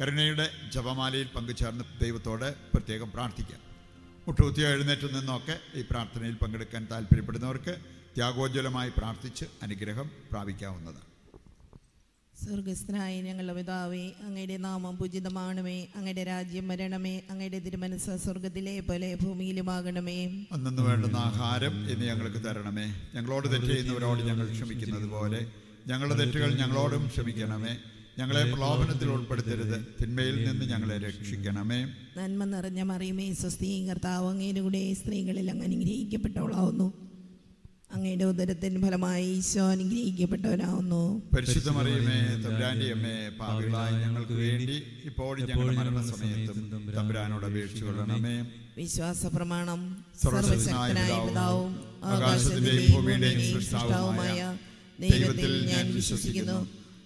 കരുണയുടെ ജപമാലയിൽ പങ്കുചേർന്ന് ദൈവത്തോട് പ്രത്യേകം പ്രാർത്ഥിക്കാം. മുട്ടുകുത്തിയോ എഴുന്നേറ്റ് നിന്നൊക്കെ ഈ പ്രാർത്ഥനയിൽ പങ്കെടുക്കാൻ താല്പര്യപ്പെടുന്നവർക്ക് ത്യാഗോജ്വലമായി പ്രാർത്ഥിച്ച് അനുഗ്രഹം പ്രാപിക്കാവുന്നതാണ്. സ്വർഗസ്ഥനായ ഞങ്ങളുടെ പിതാവേ അങ്ങയുടെ നാമം പൂജിതമാണമേ അങ്ങയുടെ രാജ്യം വരണമേ അങ്ങയുടെ തിരുമനസ് സ്വർഗത്തിലെ പോലെ ഭൂമിയിലുമാകണമേ. അന്നു വേണ്ടുന്ന ആഹാരം ഇന്ന് ഞങ്ങൾക്ക് തരണമേ. ഞങ്ങളോട് തെറ്റ് ചെയ്യുന്നവരോട് ഞങ്ങൾ ക്ഷമിക്കുന്നത് പോലെ ഞങ്ങളുടെ തെറ്റുകൾ ഞങ്ങളോടും ക്ഷമിക്കണമേ. ഞങ്ങളെ പ്രലോഭനത്തിൽ ഉൾപ്പെടുത്തരുത്. തിന്മയിൽ നിന്ന് ഞങ്ങളെ രക്ഷിക്കണമേ നന്മ നിറഞ്ഞ മറിയുമേ സ്വസ്തി കർത്താവ് അങ്ങയുടെ കൂടെ സ്ത്രീകളിൽ അങ്ങ് അനുഗ്രഹിക്കപ്പെട്ടവളാവുന്നു. അങ്ങയുടെ ഉദരത്തിന് ഫലമായി ഈശോ അനുഗ്രഹിക്കപ്പെട്ടവരാവുന്നു പരിശുദ്ധ മറിയമേ തമ്പുരാന്റെ അമ്മേ പാവികളായി ഞങ്ങൾക്ക് വേണ്ടി ഇപ്പോഴും ഞങ്ങളുടെ മരണസമയത്തും തമ്പുരാനോട് അപേക്ഷിച്ചു കൊള്ളണമേ വിശ്വാസ പ്രമാണം സർവശക്തനായ സർവശക്തനായ പിതാവും ആകാശത്തിന്റെയും ഭൂമിയുടെയും സൃഷ്ടാവുമായ ദൈവത്തിൽ ഞാൻ വിശ്വസിക്കുന്നു.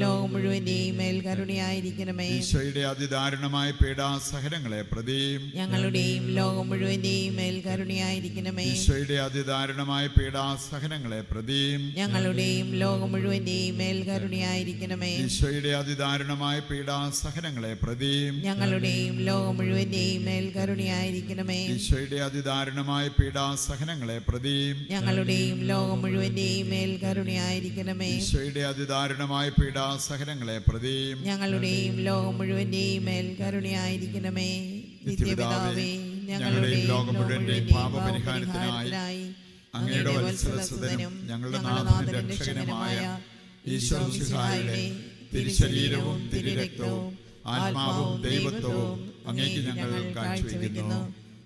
ലോകം മുഴുവന്റെയും മേൽ കരുണയായിരിക്കണമേ. ഈശോയുടെ അതിദാരുണമായ പീഡാസഹനങ്ങളെ പ്രതിയും ഞങ്ങളുടെയും ലോകം മുഴുവന്റെയും മേൽ കരുണയായിരിക്കണമേ. ഈശോയുടെ അതിദാരുണമായ പീഡാസഹനങ്ങളെ പ്രതിയും ഞങ്ങളുടെയും ലോകം മുഴുവന്റെയും മേൽ കരുണയായിരിക്കണമേ. ഈശോയുടെ അതിദാരുണമായ പീഡാസഹനങ്ങളെ പ്രതിയും ഞങ്ങളുടെയും ലോകം മുഴുവന്റെയും മേൽ കരുണയായിരിക്കണമേ. ഈശോയുടെ അതിദാരുണമായ പീഡാസഹനങ്ങളെ പ്രതിയും ഞങ്ങളുടെയും ലോകം മുഴുവന്റെയും മേൽ കരുണയായിരിക്കണമേ. ഈശോയുടെ അതിദാരുണമായ പീഡാസഹനങ്ങളെ പ്രതിയും ഞങ്ങളുടെയും ലോകം മുഴുവന്റെയും മേൽ കരുണയായിരിക്കണമേ. നിത്യപിതാവേ ഞങ്ങളുടെയും ലോകം മുഴുവന്റെയും പാപപരിഹാരത്തിനായി അങ്ങയുടെ വത്സരസുതനും ഞങ്ങളുടെ നാഥനും രക്ഷകനുമായ ഈശോ മിശിഹായുടെ തിരുശരീരവും തിരുരക്തവും ആത്മാവും ദൈവത്വവും അങ്ങേക്ക് ഞങ്ങൾ കാഴ്ചവെക്കുന്നു.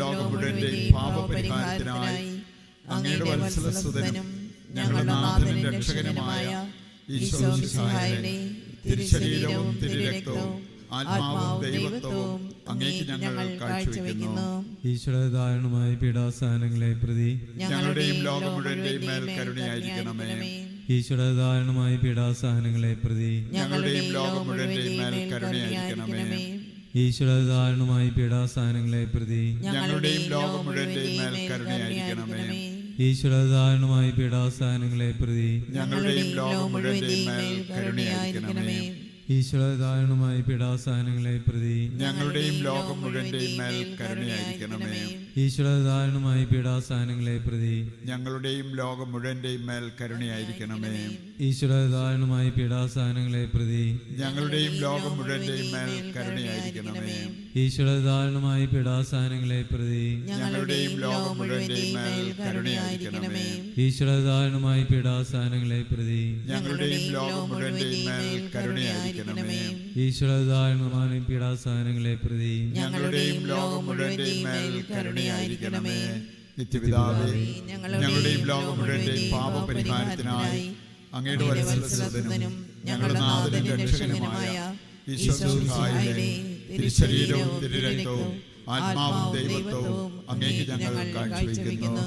ലോകം മുഴുവന്റെയും പാപപരിഹാരത്തിനായി അങ്ങയുടെ വത്സലസുതനും ഞങ്ങളുടെ നാഥനും രക്ഷകനുമായ ഈശോ മിശിഹായുടെ തിരുശരീരവും തിരുരക്തവും ആത്മാവും ദൈവത്വവും അങ്ങേക്ക് ഞങ്ങൾ കാഴ്ചവെക്കുന്നു. ഈശ്വരധാരണമായ പീഡാസനങ്ങളെ പ്രതി ഞങ്ങളുടെയും ലോകം മുഴുവന്റെയും മേൽ കരുണയായിരിക്കണമേ. ഈശ്വരധാരണമായ പീഡാസനങ്ങളെ പ്രതി ഞങ്ങളുടെയും ലോകം മുഴുവന്റെയും മേൽ കരുണയായിരിക്കണമേ. ഈശ്വരധാരണമായ പീഡാസ്ഥാനങ്ങളെ പ്രതി. ഞങ്ങളുടെയും ലോകം മുഴുവൻ മേൽ കരുണയായിരിക്കണമേ. ഈശ്വരധാരണമായ പീഡാസ്ഥാനങ്ങളെ പ്രതി. ഞങ്ങളുടെയും ലോകം മുഴുവൻ മേൽ കരുണയായിരിക്കണമേ. ഈശ്വരധാരണമായ പീഡാസ്ഥാനങ്ങളെ പ്രതി. ഞങ്ങളുടെയും ലോകം മുഴുവൻ മേൽ കരുണയായിരിക്കണമേ. ഈശ്വരധാരണമായ പീഡാസ്ഥാനങ്ങളെ പ്രതി. ഞങ്ങളുടെയും ലോകം മുഴുവൻ മേൽ കരുണയായിരിക്കണമേ. ഈശ്വരധാരണമായ പീഡാസഹനങ്ങളെ പ്രതി ഞങ്ങളുടെയും ലോകം മുഴുവന്റെയും മേൽ കരുണയായിരിക്കണമേ. ഈശ്വരധാരണമായ പീഡാസഹനങ്ങളെ പ്രതി ഞങ്ങളുടെയും ലോകം മുഴുവന്റെയും മേൽ കരുണയായിരിക്കണമേ. ഈശ്വരധാരണമായ പീഡാസഹനങ്ങളെ പ്രതി ഞങ്ങളുടെയും ലോകം മുഴുവന്റെയും മേൽ കരുണയായിരിക്കണമേ. ഈശ്വരധാരണമായ പീഡാസഹനങ്ങളെ പ്രതി ഞങ്ങളുടെയും ലോകം മുഴുവന്റെയും മേൽ കരുണയായിരിക്കണമേ. നിത്യപിതാവേ ഞങ്ങളുടെയും ലോകം മുഴുവന്റെയും പാപപരിഹാരത്തിനായി അങ്ങയുടെ വത്സലസുതനും ഞങ്ങളുടെ നാഥനും രക്ഷകനുമായ ഈശ്വരയുടെ തിരുശരീരവും തിരുരക്തവും ആത്മാവും ദൈവത്വവും അങ്ങേക്ക് ഞങ്ങൾ കാഴ്ചവെക്കുന്നു